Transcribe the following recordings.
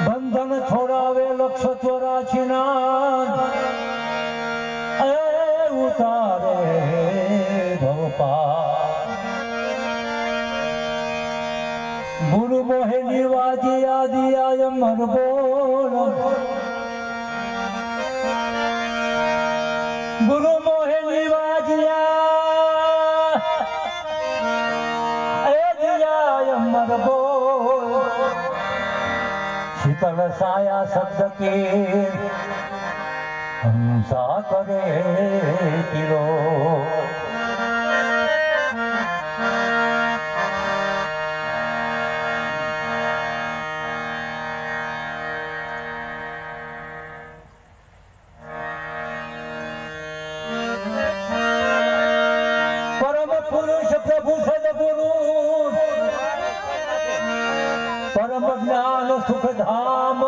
બંધન છોડાવે લક્ષ ચોરાશીના એ ઉતારે ભવપા ગુરુ મોહે નિવાજી આદિ આય મન બોલ ગુરુ મોહે નિવાજિયા એ દિયા અમર બોલ तराया सतेसा परम पुरुष सबूष पुरुष પરમ જ્ઞાન સુખ ધામ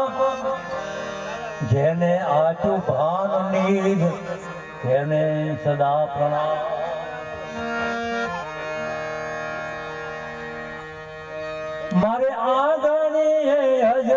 જેને આચુ ભાન નીધ, તેને સદા પ્રણામ. મારે આંગણી હે હજ